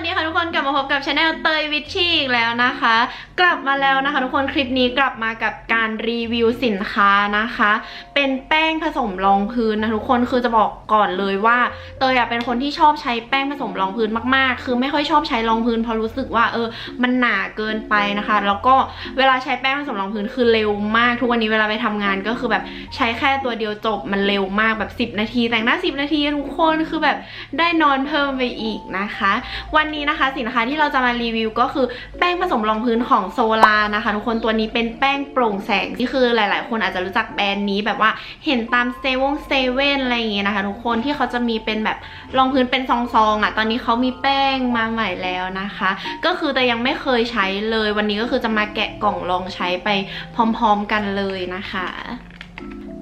วัสดีค่ะทุกคนกลับมาพบกับช anel เตยวิชชีอีกแล้วนะคะ กลับมาแล้วนะคะ ทุกคนคลิปนี้กลับมากับการรีวิวสินค้านะคะ เป็นแป้งผสมรองพื้นนะทุกคนคือจะบอกก่อนเลยว่า เตยอะเป็นคนที่ชอบใช้แป้งผสมรองพื้นมากๆ คือไม่ค่อยชอบใช้รองพื้นเพราะรู้สึกว่าเออมันหนาเกินไปนะคะ แล้วก็เวลาใช้แป้งผสมรองพื้นคือเร็วมาก ทุกวันนี้เวลาไปทำงานก็คือแบบใช้แค่ตัวเดียวจบมันเร็วมากแบบ 10 นาที แต่งหน้า 10 นาทีทุกคนคือแบบได้นอนเพิ่มไปอีกนะคะ วันนี้นะคะสินค้าที่เราจะมารีวิวก็คือแป้งผสมรองพื้นของโซลานะคะ ทุกคนตัวนี้เป็นแป้งโปร่งแสงที่คือหลาย ๆ คนอาจจะรู้จักแบรนด์นี้แบบว่าเห็นตามเซเว่นเซเว่นอะไรอย่างเงี้ยนะคะ ทุกคนที่เขาจะมีเป็นแบบรองพื้นเป็นซองๆอะตอนนี้เขามีแป้งมาใหม่แล้วนะคะ ก็คือแต่ยังไม่เคยใช้เลยวันนี้ก็คือจะมาแกะกล่องลองใช้ไปพร้อม ๆ กันเลยนะคะ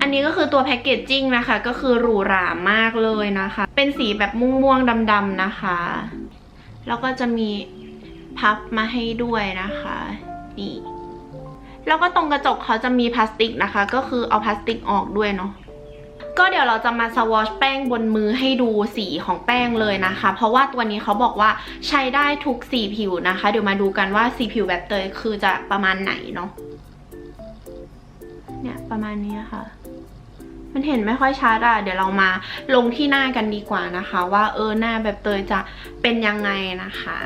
อันนี้ก็คือตัวแพคเกจจิ้งนะคะ ก็คือหรูหรามากเลยนะคะ เป็นสีแบบม่วงๆดำๆนะคะ แล้วก็จะมีพับมาให้ด้วยนะคะนี่แล้วก็ตรงกระจกเขาจะมีพลาสติกนะคะ ก็คือเอาพลาสติกออกด้วยเนาะก็เดี๋ยวเราจะมาสวอชแป้งบนมือให้ดูสีของแป้งเลยนะคะ เพราะว่าตัวนี้เขาบอกว่าใช้ได้ทุกสีผิวนะคะ เดี๋ยวมาดูกันว่าสีผิวแบบเตยคือจะประมาณไหนเนาะเนี่ยประมาณนี้ค่ะ มันเห็นไม่ค่อยชัดอะเดี๋ยวเรามาลงที่หน้ากันดีกว่านะคะ ว่าเออหน้าแบบเตยจะเป็นยังไงนะคะ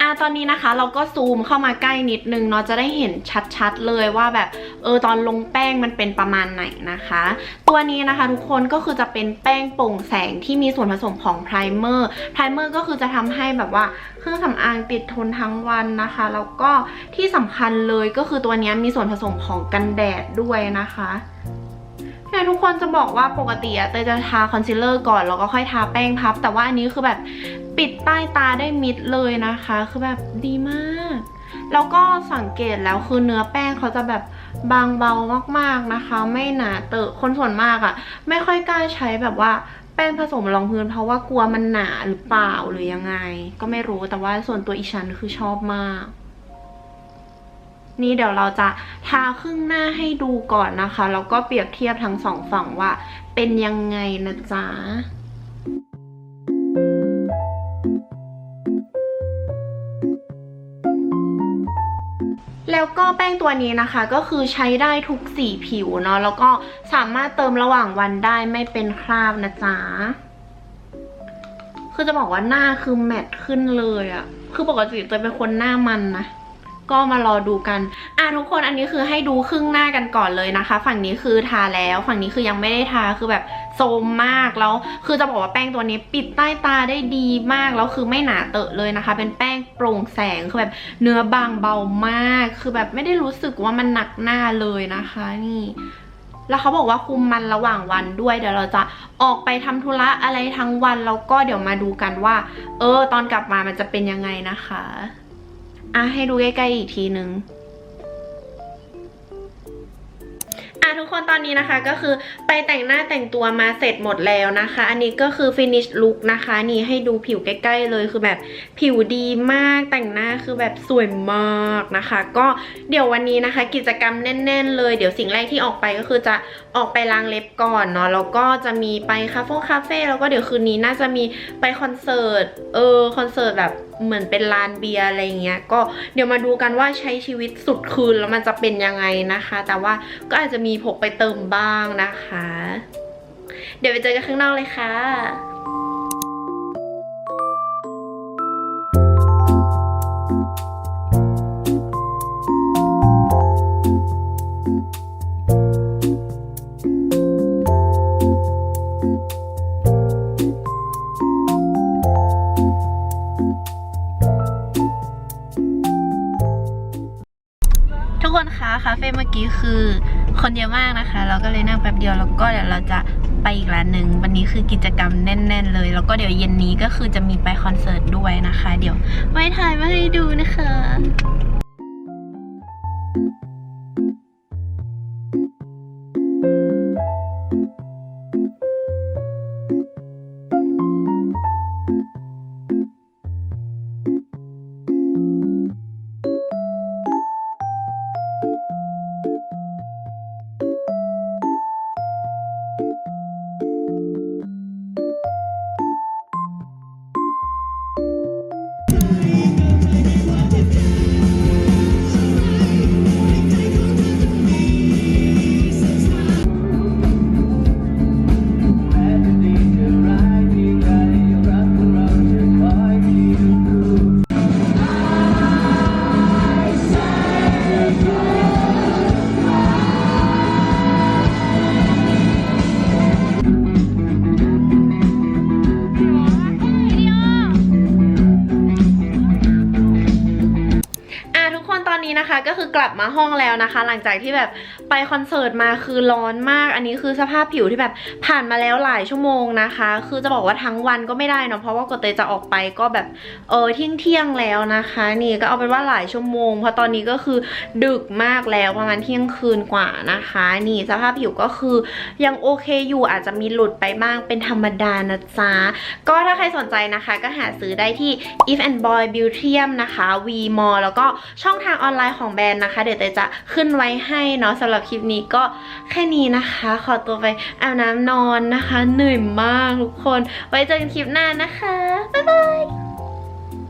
อะตอนนี้นะคะเราก็ซูมเข้ามาใกล้นิดนึงเนาะจะได้เห็นชัดๆเลยว่าแบบเออตอนลงแป้งมันเป็นประมาณไหนนะคะ ตัวนี้นะคะทุกคนก็คือจะเป็นแป้งโปร่งแสงที่มีส่วนผสมของไพรเมอร์ไพรเมอร์ก็คือจะทำให้แบบว่าเครื่องสำอางติดทนทั้งวันนะคะแล้วก็ที่สำคัญเลยก็คือตัวนี้มีส่วนผสมของกันแดดด้วยนะคะ ทุกคนจะบอกว่าปกติอะเตยจะทาคอนซีลเลอร์ก่อนแล้วก็ค่อยทาแป้งพับ แต่ว่าอันนี้คือแบบปิดใต้ตาได้มิดเลยนะคะ คือแบบดีมาก แล้วก็สังเกตแล้วคือเนื้อแป้งเขาจะแบบบางเบามากๆนะคะ ไม่หนาเตอะคนส่วนมากอะไม่ค่อยกล้าใช้แบบว่าแป้งผสมรองพื้นเพราะว่ากลัวมันหนาหรือเปล่าหรือยังไง ก็ไม่รู้แต่ว่าส่วนตัวอีฉันคือชอบมาก นี่เดี๋ยวเราจะทาครึ่งหน้าให้ดูก่อนนะคะ แล้วก็เปรียบเทียบทั้งสองฝั่งว่าเป็นยังไงนะจ๊ะแล้วก็แป้งตัวนี้นะคะก็คือใช้ได้ทุกสีผิวเนาะแล้วก็สามารถเติมระหว่างวันได้ไม่เป็นคราบนะจ๊ะ คือจะบอกว่าหน้าคือแมตต์ขึ้นเลยอะคือปกติเตยเป็นคนหน้ามันนะ ก็มารอดูกันอะทุกคนอันนี้คือให้ดูครึ่งหน้ากันก่อนเลยนะคะ ฝั่งนี้คือทาแล้ว ฝั่งนี้คือยังไม่ได้ทาคือแบบโซมมากแล้ว คือจะบอกว่าแป้งตัวนี้ปิดใต้ตาได้ดีมากแล้วคือไม่หนาเตอะเลยนะคะ เป็นแป้งโปร่งแสงคือแบบเนื้อบางเบามาก คือแบบไม่ได้รู้สึกว่ามันหนักหน้าเลยนะคะนี่แล้วเขาบอกว่าคุมมันระหว่างวันด้วย เดี๋ยวเราจะออกไปทำธุระอะไรทั้งวันแล้วก็เดี๋ยวมาดูกันว่า เออ ตอนกลับมามันจะเป็นยังไงนะคะ อะให้ดูใกล้ๆอีกทีนึงอะทุกคนตอนนี้นะคะก็คือไปแต่งหน้าแต่งตัวมาเสร็จหมดแล้วนะคะ อันนี้ก็คือ finish look นะคะนี่ให้ดูผิวใกล้ๆเลยคือแบบผิวดีมากแต่งหน้าคือแบบสวยมากนะคะ ก็เดี๋ยววันนี้นะคะ กิจกรรมแน่น ๆ เลย เดี๋ยวสิ่งแรกที่ออกไปก็คือจะออกไปล้างเล็บก่อนเนาะแล้วก็จะมีไปคาเฟ่คาเฟ่แล้วก็เดี๋ยวคืนนี้น่าจะมีไปคอนเสิร์ตเออคอนเสิร์ตแบบ เหมือนเป็นลานเบียร์อะไรเงี้ย ก็เดี๋ยวมาดูกันว่าใช้ชีวิตสุดคืนแล้วมันจะเป็นยังไงนะคะ แต่ว่าก็อาจจะมีพกไปเติมบ้างนะคะ เดี๋ยวไปเจอกันข้างนอกเลยค่ะ ทุกคนคะคาเฟ่เมื่อกี้คือคนเยอะมากนะคะ เราก็เลยนั่งแป๊บเดียวแล้วก็เดี๋ยวเราจะไปอีกร้านหนึ่งวันนี้คือกิจกรรมแน่น ๆ เลย แล้วก็เดี๋ยวเย็นนี้ก็คือจะมีไปคอนเสิร์ตด้วยนะคะ เดี๋ยวไว้ถ่ายมาให้ดูนะคะ ก็คือกลับมาห้องแล้วนะคะ หลังจากที่แบบไปคอนเสิร์ตมาคือร้อนมาก อันนี้คือสภาพผิวที่แบบผ่านมาแล้วหลายชั่วโมงนะคะ คือจะบอกว่าทั้งวันก็ไม่ได้เนาะเพราะว่ากดเตยจะออกไปก็แบบเออเที่ยงเที่ยงแล้วนะคะ นี่ก็เอาเป็นว่าหลายชั่วโมง เพราะตอนนี้ก็คือดึกมากแล้วประมาณเที่ยงคืนกว่านะคะ นี่สภาพผิวก็คือยังโอเคอยู่อาจจะมีหลุดไปบ้างเป็นธรรมดานะจ๊ะก็ถ้าใครสนใจนะคะก็หาซื้อได้ที่ if and boy beautium นะคะ v m a l l แล้วก็ช่องทางออนไลน์ของของแบรนด์นะคะ เดี๋ยวเตยจะขึ้นไว้ให้เนาะสำหรับคลิปนี้ก็แค่นี้นะคะ ขอตัวไปอาบน้ำนอนนะคะ เหนื่อยมากทุกคน ไว้เจอกันคลิปหน้านะคะ บ๊ายบาย